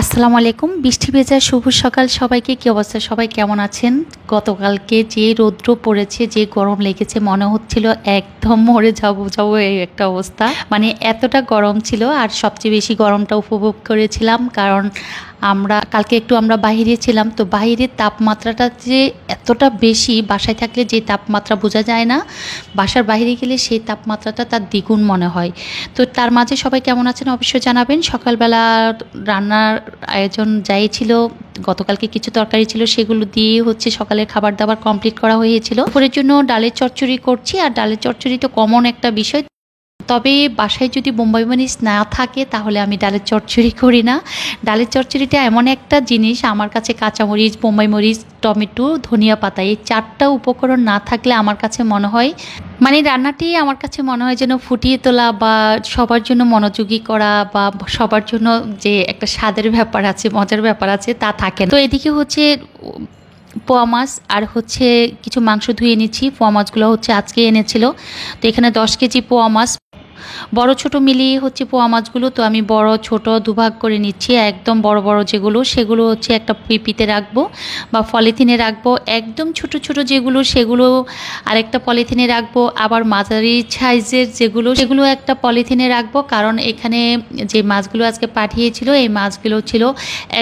আসসালামু আলাইকুম। বৃষ্টি ভেজা শুভ সকাল। সবাইকে কী অবস্থা? সবাই কেমন আছেন? গতকালকে যে রৌদ্র পড়েছে, যে গরম লেগেছে, মনে হচ্ছিল একদম মরে যাব যাব এই একটা অবস্থা। মানে এতটা গরম ছিল আর সবচেয়ে বেশি গরমটা উপভোগ করেছিলাম কারণ আমরা, কালকে একটু আমরা বাইরে ছিলাম, তো বাইরের তাপমাত্রাটা যে এতটা বেশি, বাসায় থাকলে যে তাপমাত্রা বোঝা যায় না, বাসার বাইরে গেলে সেই তাপমাত্রাটা তার দ্বিগুণ মনে হয়। তো তার মাঝে সবাই কেমন আছেন অবশ্যই জানাবেন। সকালবেলা রান্নার আয়োজন যাই ছিল, গতকালকে কিছু তরকারি ছিল, সেগুলো দিয়ে হচ্ছে সকালের খাবার দাবার কমপ্লিট করা হয়েছিল। দুপুরের জন্য ডালের চচ্চড়ি করছি, আর ডালের চচ্চড়ি তো কমন একটা বিষয়। তবে বাসায় যদি বোম্বাই মরিচ না থাকে, তাহলে আমি ডালের চচ্চড়ি করি না। ডালের চচ্চড়িটা এমন একটা জিনিস, আমার কাছে কাঁচামরিচ বোম্বাই মরিচ, টমেটো, ধনিয়া পাতা, এই চারটা উপকরণ না থাকলে আমার কাছে মনে হয় মানে রান্নাটি আমার কাছে মনে হয় যেন ফুটিয়ে তোলা বা সবার জন্য মনোযোগী করা বা সবার জন্য যে একটা স্বাদের ব্যাপার আছে, মজার ব্যাপার আছে, তা থাকে তো এদিকে হচ্ছে পোয়া মাছ আর হচ্ছে কিছু মাংস ধুয়ে নিচ্ছি। পোয়া মাছগুলো হচ্ছে আজকে এনেছিল। তো এখানে দশ কেজি পোয়া মাছ। বড় ছোট মিলিয়ে হচ্ছে পোয়া মাছগুলো, তো আমি বড়, ছোট দুভাগ করে নিচ্ছি। একদম বড় বড় যেগুলো, সেগুলো হচ্ছে একটা পিপিতে রাখব বা পলিথিনে রাখব। একদম ছোট ছোট যেগুলো, সেগুলো আরেকটা পলিথিনে রাখব। আবার মাঝারি সাইজের যেগুলো, সেগুলো একটা পলিথিনে রাখব। কারণ এখানে যে মাছগুলো আজকে পাঠিয়েছিল, এই মাছগুলো ছিল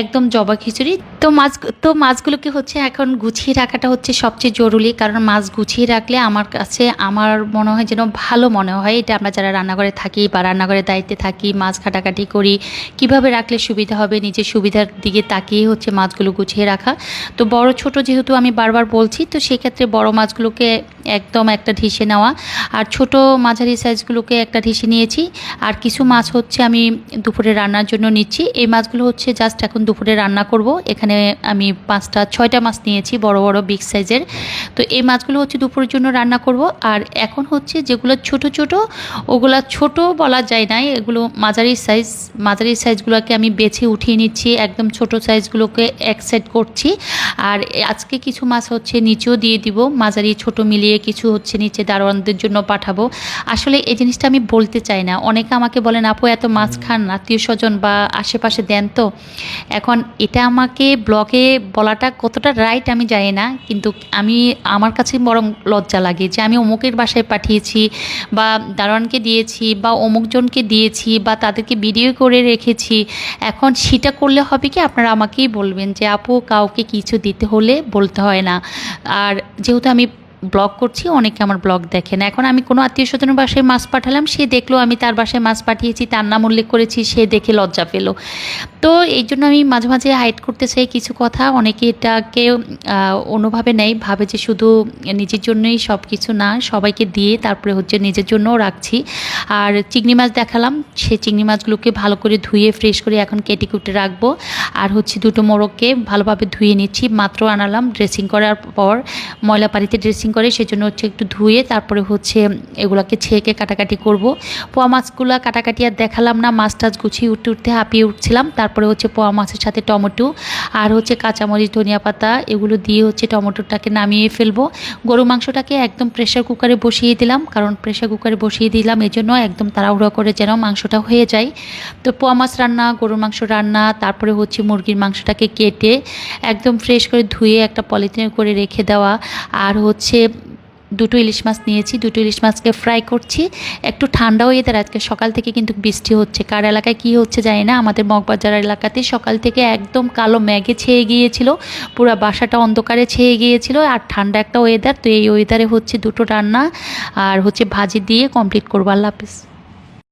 একদম জবা খিচুড়ি। তো মাছ, তো মাছগুলোকে হচ্ছে এখন গুছিয়ে রাখাটা হচ্ছে সবচেয়ে জরুরি। কারণ মাছ গুছিয়ে রাখলে আমার কাছে, আমার মনে হয় যেন ভালো মনে হয়। এটা আমরা যারা রান্নাঘরে থাকি বা রান্নাঘরের দায়িত্বে থাকি, মাছ কাটাকাটি করি, কীভাবে রাখলে সুবিধা হবে, নিজের সুবিধার দিকে তাকিয়ে হচ্ছে মাছগুলো গুছিয়ে রাখা। তো বড় ছোট যেহেতু আমি বারবার বলছি, তো সেক্ষেত্রে বড় মাছগুলোকে একদম একটা ঢিসে নেওয়া। আর ছোট মাঝারি সাইজগুলোকে একটা ঢিসে নিয়েছি। আর কিছু মাছ হচ্ছে আমি দুপুরে রান্নার জন্য নিচ্ছি। এই মাছগুলো হচ্ছে জাস্ট এখন দুপুরে রান্না করব। এখানে আমি পাঁচটা, ছয়টা মাছ নিয়েছি বড় বড় বিগ সাইজের তো এই মাছগুলো হচ্ছে দুপুরের জন্য রান্না করব। আর এখন হচ্ছে যেগুলো ছোট ছোট, ওগুলা ছোট বলা যায় না। এগুলো মাঝারি সাইজ মাঝারি সাইজগুলোকে আমি বেছে উঠিয়ে নিচ্ছি। একদম ছোট সাইজগুলোকে এক সাইড করছি। আর আজকে কিছু মাছ হচ্ছে নিচেও দিয়ে দিব। মাঝারি, ছোট মিলিয়ে কিছু হচ্ছে নিচে দারোয়ানদের জন্য পাঠাবো। আসলে এই জিনিসটা আমি বলতে চাই না। অনেকে আমাকে বলেন আপু এত মাছ খান আত্মীয় স্বজন বা আশেপাশে দেন তো? এখন এটা আমাকে ব্লগে বলাটা কতটা রাইট আমি জানি না। কিন্তু আমি আমার কাছে বরং লজ্জা লাগে যে আমি অমুকের বাসায় পাঠিয়েছি বা দারোয়ানকে দিয়েছি বা অমুকজনকে দিয়েছি বা তাদেরকে ভিডিও করে রেখেছি। এখন সেটা করলে হবে কি? আপনারা আমাকেই বলবেন যে আপু কাউকে কিছু দিতে হলে বলতে হয় না। আর যেহেতু আমি ব্লগ করছি, অনেকে আমার ব্লগ দেখেন এখন আমি কোনো আত্মীয় স্বজনের বাসায় মাছ পাঠালাম, সে দেখল আমি তার বাসায় মাছ পাঠিয়েছি, তার নাম উল্লেখ করেছি, সে দেখে লজ্জা পেল। তো এই জন্য আমি মাঝে মাঝে হাইড করতে চাই কিছু কথা, অনেকে এটাকে অন্যভাবে নেয়, ভাবে যে শুধু নিজের জন্যই সব কিছু না, সবাইকে দিয়ে তারপরে হচ্ছে নিজের জন্যও রাখছি। আর চিংড়ি মাছ দেখালাম, সে চিংড়ি মাছগুলোকে ভালো করে ধুয়ে ফ্রেশ করে এখন কেটে কুটে রাখব। আর হচ্ছে দুটো মোরগকে ভালোভাবে ধুয়ে নিচ্ছি, মাত্র আনালাম ড্রেসিং করার পর ময়লা পানিতে ড্রেসিং করে, সেজন্য হচ্ছে একটু ধুয়ে তারপরে হচ্ছে এগুলাকে ছেঁকে কাটাকাটি করব। পোয়া মাছগুলো কাটাকাটি আর দেখালাম না, মাছ টাছ গুছিয়ে উঠতে উঠতে হাঁপিয়ে উঠছিলাম। তারপরে হচ্ছে পোয়া মাছের সাথে টমেটো আর হচ্ছে কাঁচামরিচ, ধনিয়া পাতা এগুলো দিয়ে হচ্ছে টমেটোটাকে নামিয়ে ফেলব। গরু মাংসটাকে একদম প্রেশার কুকারে বসিয়ে দিলাম, কারণ প্রেশার কুকারে বসিয়ে দিলাম এই জন্য একদম তাড়াহুড়া করে যেন মাংসটা হয়ে যায়। তো পোয়া মাছ রান্না, গরুর মাংস রান্না, তারপরে হচ্ছে মুরগির মাংসটাকে কেটে একদম ফ্রেশ করে ধুয়ে একটা পলিথিনে করে রেখে দেওয়া, আর হচ্ছে দুটো ইলিশ মাছ নিয়েছি, দুটো ইলিশ মাছকে ফ্রাই করছি। একটু ঠান্ডা তার আজকে, সকাল থেকে কিন্তু বৃষ্টি হচ্ছে। কার এলাকায় কি হচ্ছে জানি না, আমাদের মগবাজার এলাকাতে সকাল থেকে একদম কালো ম্যাগে ছেয়ে গিয়েছিল, পুরো বাসাটা অন্ধকারে ছেয়ে গিয়েছিল, আর ঠান্ডা একটা ওয়েদার তো এই ওয়েদারে হচ্ছে দুটো রান্না, আর হচ্ছে ভাজি দিয়ে কমপ্লিট করব। আল্লাহ হাফিজ।